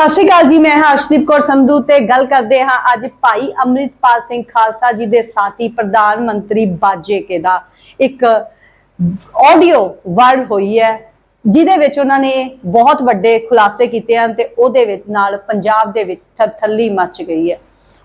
ਸਤਿ ਸ਼੍ਰੀ ਅਕਾਲ ਜੀ, ਮੈਂ ਹਰਸ਼ਦੀਪ ਕੌਰ ਸੰਧੂ ਤੇ ਗੱਲ ਕਰਦੇ ਹਾਂ ਅੱਜ ਭਾਈ ਅੰਮ੍ਰਿਤਪਾਲ ਸਿੰਘ ਖਾਲਸਾ ਜੀ ਦੇ ਸਾਥੀ ਪ੍ਰਧਾਨ ਮੰਤਰੀ ਬਾਜੇਕੇ ਦਾ। ਇੱਕ ਆਡੀਓ ਵਾਇਰਲ ਹੋਈ ਹੈ, ਜਿਹਦੇ ਵਿੱਚ ਉਹਨਾਂ ਨੇ ਬਹੁਤ ਵੱਡੇ ਖੁਲਾਸੇ ਕੀਤੇ ਹਨ ਤੇ ਉਹਦੇ ਵਿੱਚ ਨਾਲ ਪੰਜਾਬ ਦੇ ਵਿੱਚ ਥਰਥੱਲੀ ਮੱਚ ਗਈ ਹੈ।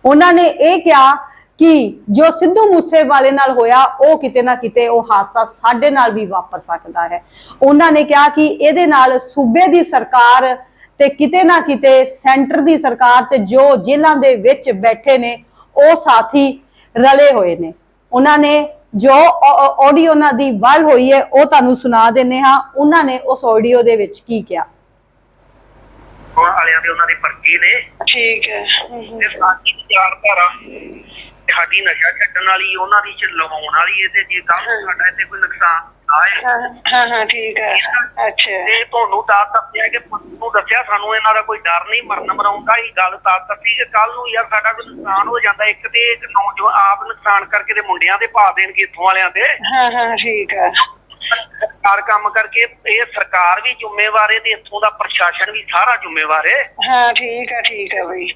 ਉਹਨਾਂ ਨੇ ਇਹ ਕਿਹਾ ਕਿ ਜੋ ਸਿੱਧੂ ਮੂਸੇਵਾਲੇ ਨਾਲ ਹੋਇਆ, ਉਹ ਕਿਤੇ ਨਾ ਕਿਤੇ ਉਹ ਹਾਦਸਾ ਸਾਡੇ ਨਾਲ ਵੀ ਵਾਪਰ ਸਕਦਾ ਹੈ। ਉਹਨਾਂ ਨੇ ਕਿਹਾ ਕਿ ਇਹਦੇ ਨਾਲ ਸੂਬੇ ਦੀ ਸਰਕਾਰ ਤੇ ਕਿਤੇ ਨਾ ਕਿਤੇ ਸੈਂਟਰ ਦੀ ਸਰਕਾਰ ਤੇ ਜੋ ਜੇਲ੍ਹਾਂ ਦੇ ਵਿੱਚ ਬੈਠੇ ਨੇ ਉਹ ਸਾਥੀ ਰਲੇ ਹੋਏ ਨੇ। ਉਹਨਾਂ ਨੇ ਜੋ ਆਡੀਓ ਉਹਨਾਂ ਦੀ ਵਾਇਰਲ ਹੋਈ ਹੈ ਉਹ ਤੁਹਾਨੂੰ ਸੁਣਾ ਦਿੰਨੇ ਹਾਂ। ਉਹਨਾਂ ਨੇ ਉਸ ਆਡੀਓ ਦੇ ਵਿੱਚ ਕੀ ਕਿਹਾ? ਉਹਨਾਂ ਵਾਲਿਆਂ ਦੇ ਉਹਨਾਂ ਦੇ ਪਰਚੇ ਨੇ। ਠੀਕ ਹੈ। ਤੇ ਸਾਡੀ ਵਿਚਾਰਧਾਰਾ ਤੇ ਸਾਡੀ ਨਸ਼ਾ ਛੱਡਣ ਵਾਲੀ ਉਹਨਾਂ ਦੀ ਚ ਲਵਾਉਣ ਵਾਲੀ ਹੈ ਤੇ ਜੇ ਕੱਲ ਸਾਡਾ ਇੱਥੇ ਕੋਈ ਨੁਕਸਾਨ ਹਾਂ ਹਾਂ ਹਾਂ ਠੀਕ ਹੈ। ਅੱਛਾ। ਤੇ ਤੁਹਾਨੂੰ ਦੱਸ ਦੱਸਿਆ ਕਿ ਤੁਹਾਨੂੰ ਦੱਸਿਆ ਸਾਨੂੰ ਇਹਨਾਂ ਦਾ ਕੋਈ ਡਰ ਨਹੀਂ ਮਰਨ ਮਰਾਉਣ ਦਾ ਹੀ ਗੱਲ ਤਾਂ ਦੱਸੀ ਕਿ ਕੱਲ ਨੂੰ ਯਾਰ ਸਾਡਾ ਕੋਈ ਨੁਕਸਾਨ ਹੋ ਜਾਂਦਾ ਇੱਕ ਤੇ ਇੱਕ ਨੌਜਵਾਨ ਆਪ ਨੁਕਸਾਨ ਕਰਕੇ ਤੇ ਮੁੰਡਿਆਂ ਦੇ ਪਾ ਦੇਣਗੇ ਇੱਥੋਂ ਵਾਲਿਆਂ ਦੇ ਹਾਂ ਹਾਂ ਠੀਕ ਹੈ। ਸਰਕਾਰ ਕੰਮ ਕਰਕੇ ਇਹ ਸਰਕਾਰ ਵੀ ਜ਼ਿੰਮੇਵਾਰ ਹੈ ਤੇ ਇੱਥੋਂ ਦਾ ਪ੍ਰਸ਼ਾਸਨ ਵੀ ਸਾਰਾ ਜ਼ਿੰਮੇਵਾਰ ਹੈ। ਹਾਂ ਠੀਕ ਹੈ ਠੀਕ ਹੈ ਬਈ।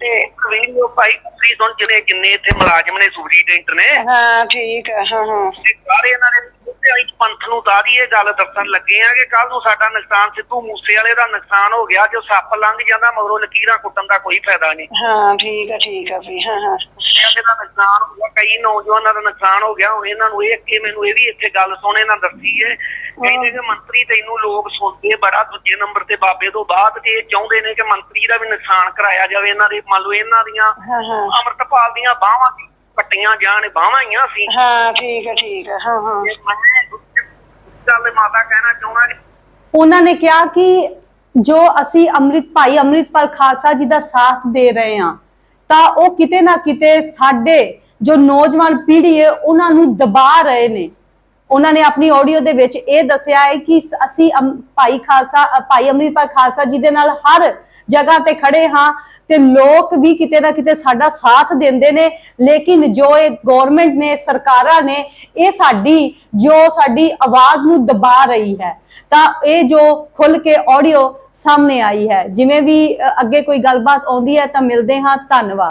ਤੇ ਵੀ ਉਹ ਭਾਈ ਕੁੜੀ ਤੋਂ ਜਿਹਨੇ ਜਿੰਨੇ ਇੱਥੇ ਮੁਲਾਜ਼ਮ ਨੇ ਸੁਪਰੀਡੈਂਟ ਨੇ। ਹਾਂ ਠੀਕ ਹੈ ਹਾਂ ਹਾਂ। ਤੇ ਸਾਰੇ ਇਹਨਾਂ ਦੇ ਤੇ ਆਈ ਪੰਥ ਨੂੰ ਤਾਂ ਦੀ ਇਹ ਗੱਲ ਦੱਸਣ ਲੱਗੇ ਆ ਕਿ ਕੱਲ ਨੂੰ ਸਾਡਾ ਨੁਕਸਾਨ ਸਿੱਧੂ ਮੂਸੇ ਵਾਲੇ ਦਾ ਨੁਕਸਾਨ ਹੋ ਗਿਆ ਜੋ ਸੱਪ ਲੰਘ ਜਾਂਦਾ ਮਗਰੋਂ ਲਕੀਰਾਂ ਕੁੱਟਣ ਦਾ ਕੋਈ ਫਾਇਦਾ ਨਹੀਂ। ਹਾਂ ਠੀਕ ਹੈ ਠੀਕ ਹੈ ਬਈ ਹਾਂ ਹਾਂ। ਕਿਸੇ ਦਾ ਨੁਕਸਾਨ ਹੋ ਗਿਆ ਕਈ ਨੌਜਵਾਨਾਂ ਦਾ ਨੁਕਸਾਨ ਹੋ ਗਿਆ ਹੁਣ ਇਹਨਾਂ ਨੂੰ ਇਹ ਕਿ ਮੈਨੂੰ ਇਹ ਵੀ ਇੱਥੇ ਗੱਲ ਸੁਣੇ ਨਾ ਦੱਸੀ। ਏ ਕਹਿੰਦੇ ਕਿ ਮੰਤਰੀ ਤੈਨੂੰ ਲੋਕ ਸੁਣਦੇ ਬੜਾ ਦੂਜੇ ਨੰਬਰ ਤੇ ਬਾਬੇ ਤੋਂ ਬਾਅਦ ਤੇ ਇਹ ਚਾਹੁੰਦੇ ਨੇ ਕਿ ਮੰਤਰੀ ਦਾ ਵੀ ਨੁਕਸਾਨ ਕਰਾਇਆ ਜਾਵੇ। ਇਹਨਾਂ ਦੇ ਮੰਨ ਲਓ ਇਹਨਾਂ ਦੀਆਂ ਹਾਂ ਹਾਂ। ਅਮਰਤਪਾਲ ਦੀਆਂ ਬਾਹਾਂ ਕੱਟੀਆਂ ਜਾਣ ਬਾਹਾਂ ਹੀ ਸੀ ਹਾਂ ਠੀਕ ਹੈ ਠੀਕ ਹੈ। ਹਾਂ ਹਾਂ। ਗੱਲ ਮਾਤਾ ਕਹਿਣਾ ਚਾਹੁੰਦਾ ਉਹਨਾਂ ਨੇ ਕਿਹਾ ਕਿ ਜੋ ਅਸੀਂ ਅੰਮ੍ਰਿਤ ਭਾਈ ਅੰਮ੍ਰਿਤਪਾਲ ਖਾਲਸਾ ਜੀ ਦਾ ਸਾਥ ਦੇ ਰਹੇ ਹਾਂ ਤਾਂ ਉਹ ਕਿਤੇ ਨਾ ਕਿਤੇ ਸਾਡੇ ਜੋ ਨੌਜਵਾਨ ਪੀੜ੍ਹੀ ਹੈ ਉਹਨਾਂ ਨੂੰ ਦਬਾ ਰਹੇ ਨੇ। ਉਹਨਾਂ ਨੇ ਆਪਣੀ ਆਡੀਓ ਦੇ ਵਿੱਚ ਇਹ ਦੱਸਿਆ ਹੈ ਕਿ ਅਸੀਂ ਭਾਈ ਖਾਲਸਾ ਭਾਈ ਅੰਮ੍ਰਿਤਪਾਲ ਖਾਲਸਾ ਜੀ ਦੇ ਨਾਲ ਹਰ ਜਗ੍ਹਾ ਤੇ ਖੜੇ ਹਾਂ ਤੇ ਲੋਕ ਵੀ ਕਿਤੇ ਨਾ ਕਿਤੇ ਸਾਡਾ ਸਾਥ ਦਿੰਦੇ ਨੇ, ਲੇਕਿਨ ਜੋ ਇਹ ਗਵਰਨਮੈਂਟ ਨੇ, ਸਰਕਾਰਾਂ ਨੇ, ਇਹ ਸਾਡੀ, ਜੋ ਸਾਡੀ ਆਵਾਜ਼ ਨੂੰ ਦਬਾ ਰਹੀ ਹੈ, ਤਾਂ ਇਹ ਜੋ ਖੁੱਲ ਕੇ ਆਡੀਓ ਸਾਹਮਣੇ ਆਈ ਹੈ, ਜਿਵੇਂ ਵੀ ਅੱਗੇ ਕੋਈ ਗੱਲਬਾਤ ਆਉਂਦੀ ਹੈ ਤਾਂ ਮਿਲਦੇ ਹਾਂ, ਧੰਨਵਾਦ।